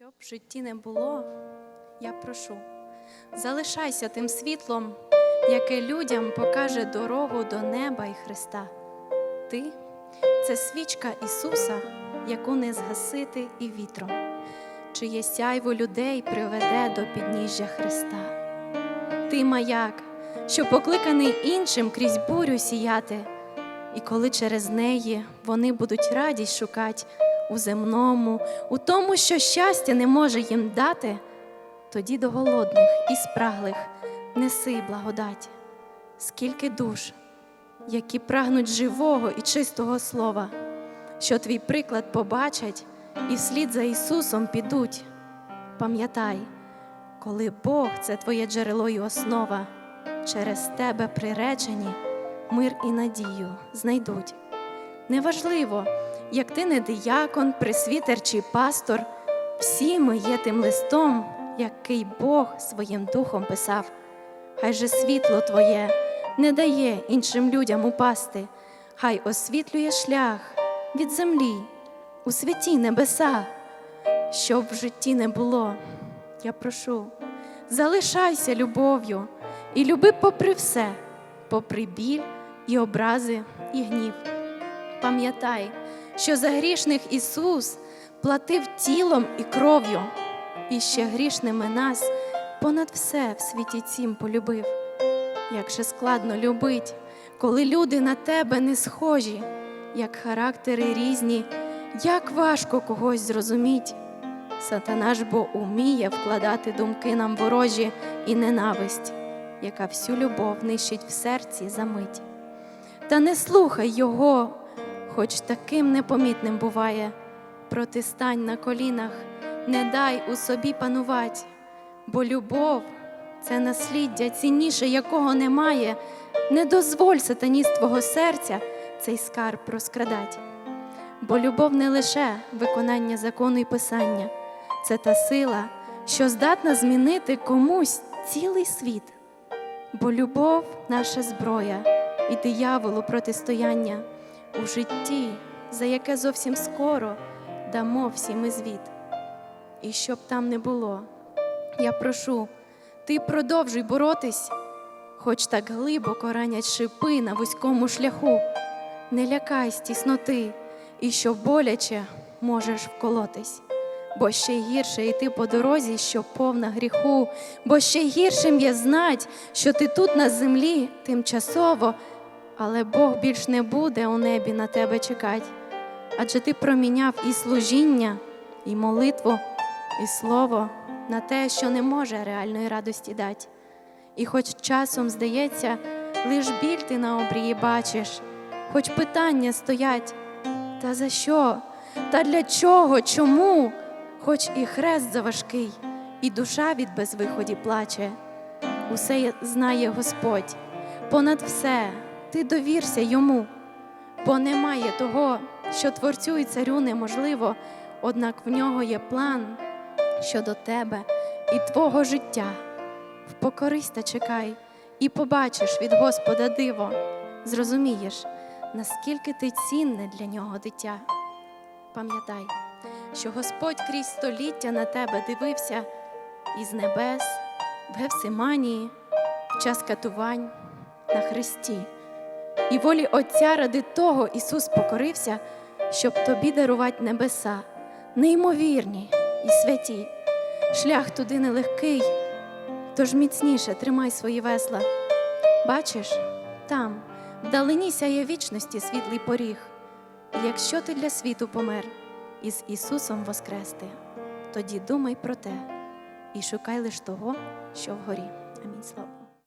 Щоб в житті не було, я прошу, залишайся тим світлом, яке людям покаже дорогу до неба і Христа. Ти це свічка Ісуса, яку не згасити і вітром, чиє сяйво людей приведе до підніжжя Христа. Ти маяк, що покликаний іншим крізь бурю сіяти, і коли через неї вони будуть радість шукати у земному, у тому, що щастя не може їм дати, тоді до голодних і спраглих неси благодать, скільки душ, які прагнуть живого і чистого слова, що твій приклад побачать і вслід за Ісусом підуть. Пам'ятай, коли Бог це твоє джерело і основа, через тебе приречені мир і надію знайдуть. Неважливо, як ти не диякон, пресвітер чи пастор, всі ми є тим листом, який Бог своїм духом писав. Хай же світло Твоє не дає іншим людям упасти, хай освітлює шлях від землі у святі небеса, щоб в житті не було. Я прошу, залишайся любов'ю і люби попри все, попри біль і образи, і гнів. Пам'ятай, що за грішних Ісус платив тілом і кров'ю, і ще грішними нас понад все в світі цім полюбив. Як же складно любить, коли люди на тебе не схожі, як характери різні, як важко когось зрозуміть. Сатана ж бо уміє вкладати думки нам ворожі і ненависть, яка всю любов нищить в серці за мить. Та не слухай його, хоч таким непомітним буває. Протистань на колінах, не дай у собі панувати, бо любов це насліддя, цінніше якого немає. Не дозволь сатані з твого серця цей скарб розкрадать. Бо любов не лише виконання закону і писання, це та сила, що здатна змінити комусь цілий світ. Бо любов наша зброя і дияволу протистояння у житті, за яке зовсім скоро дамо всім і звіт. І щоб там не було, я прошу, ти продовжуй боротись, хоч так глибоко ранять шипи на вузькому шляху. Не лякайсь тісноти, і що боляче можеш вколотись. Бо ще гірше йти по дорозі, що повна гріху, бо ще гіршим є знать, що ти тут на землі тимчасово, але Бог більш не буде у небі на тебе чекать. Адже ти проміняв і служіння, і молитву, і слово на те, що не може реальної радості дати. І хоч часом здається, лиш біль ти на обрії бачиш, хоч питання стоять, та за що? Та для чого? Чому? Хоч і хрест заважкий, і душа від безвиході плаче, усе знає Господь, понад все ти довірся йому, бо немає того, що творцю і царю неможливо, однак в нього є план щодо тебе і твого життя. Впокорись та чекай, і побачиш від Господа диво, зрозумієш, наскільки ти цінне для нього дитя. Пам'ятай, що Господь крізь століття на тебе дивився із небес, в Гевсиманії, в час катувань на Христі. І волі Отця ради того Ісус покорився, щоб тобі дарувати небеса, неймовірні і святі. Шлях туди нелегкий, тож міцніше тримай свої весла. Бачиш, там, вдалині сяє вічності світлий поріг. І якщо ти для світу помер із Ісусом воскрести, тоді думай про те і шукай лиш того, що вгорі. Амінь слава.